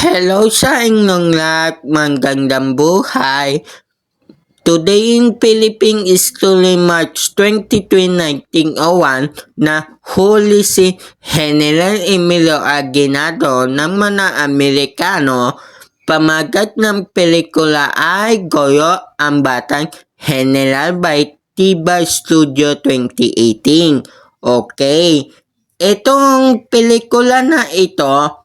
Hello sa inyong lahat, magandang buhay. Today in Philippines is tuloy March 23, 1901 na huli si General Emilio Aguinaldo ng mga Amerikano. Pamagat ng pelikula ay Goyo ang Batang General by Tiba Studio 2018. Okay, itong pelikula na ito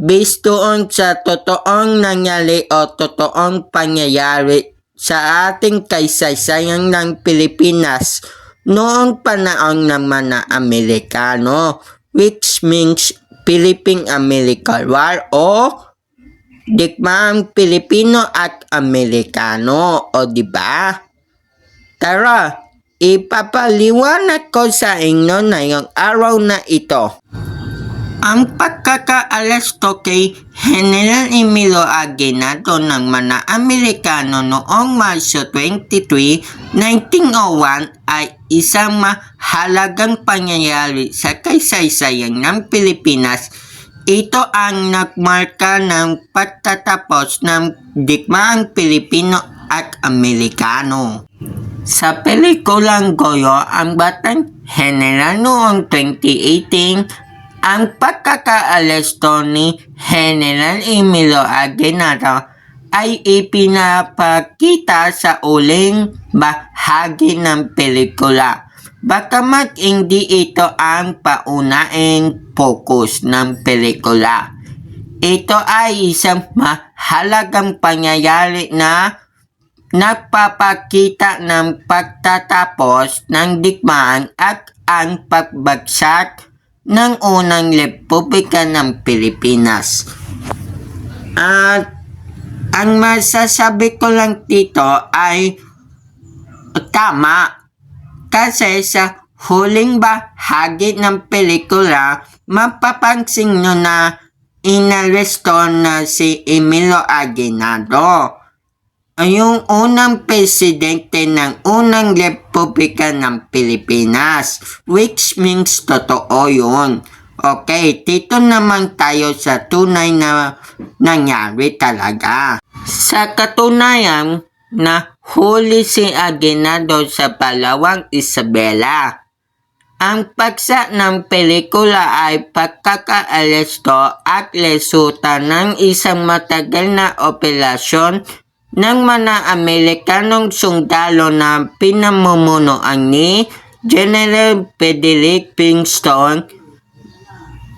based doon sa totoong nangyari o totoong pangyayari sa ating kaysaysayan ng Pilipinas noong panahon ng mga Amerikano which means Philippine-American War o Digmaang Pilipino at Amerikano o di ba? Tara, ipapaliwanag ko sa inyo na yung araw na ito. Ang pagkakaaresto kay General Emilio Aguinaldo ng mga Amerikano noong Marso 23, 1901 ay isang mahalagang pangyayari sa kaysaysayan ng Pilipinas. Ito ang nagmarka ng pagtatapos ng digmaang Pilipino at Amerikano. Sa pelikulang Goyo, ang batang general noong 2018 ang pagkakaaresto ni General Emilio Aguinaldo ay ipinapakita sa uling bahagi ng pelikula. Bagamat hindi ito ang paunahing focus ng pelikula. Ito ay isang mahalagang pangyayari na nagpapakita ng pagtatapos ng digmaan at ang pagbagsak ng unang Republika ng Pilipinas. At ang masasabi ko lang dito ay tama kasi sa huling bahagi ng pelikula mapapansin nyo na inaresto na si Emilio Aguinaldo yung unang presidente ng unang Republika ng Pilipinas, which means totoo yun. Okay, dito naman tayo sa tunay na nangyari talaga. Sa katunayan, na huli si Aguinaldo sa Palawang Isabela. Ang paksa ng pelikula ay pagkakaaresto at resulta ng isang matagal na operasyon ng mga Amerikanong sundalo na pinamumunuan ni General Frederick Pinkston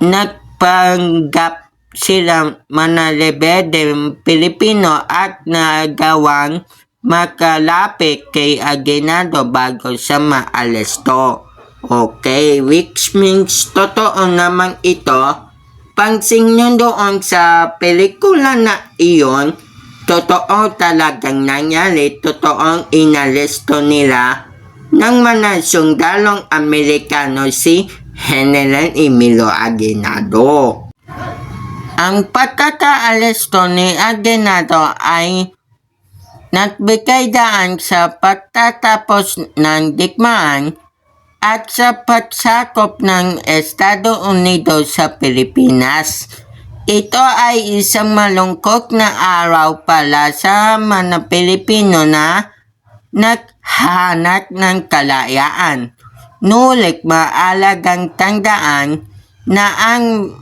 nagpanggap sila mga rebelde Pilipino at nagawang makalapit kay Aguinaldo bago sa maaresto. Okay, which means totoo naman ito. Pansin nyo doon sa pelikula na iyon, totoo talagang nangyari, totoong inaresto nila ng mga sundalong Amerikano si General Emilio Aguinaldo. Ang pagkakaaresto ni Aguinaldo ay nagbigay daan sa pagtatapos ng digmaan at sa pagsakop ng Estados Unidos sa Pilipinas. Ito ay isang malungkot na araw pala sa mga Pilipino na naghanap ng kalayaan. Nulik maalagang tandaan na ang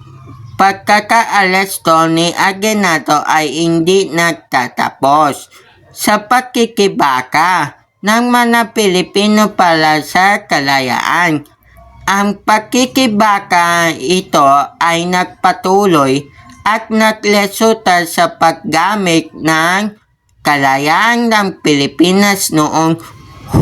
pagkakaaresto ni Aguinaldo ay hindi nagtatapos sa pakikibaka ng mga Pilipino para sa kalayaan. Ang pakikibaka ito ay nagpatuloy at nagresulta sa paggamit ng kalayaan ng Pilipinas noong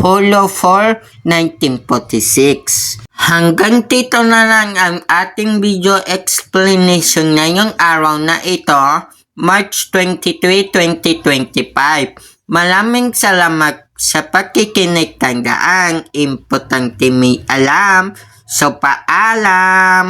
Hulo 4, 1946. Hanggang dito na lang ang ating video explanation ngayong araw na ito, March 23, 2025. Maraming salamat sa pakikinig tandaan. Importante may alam. So, paalam!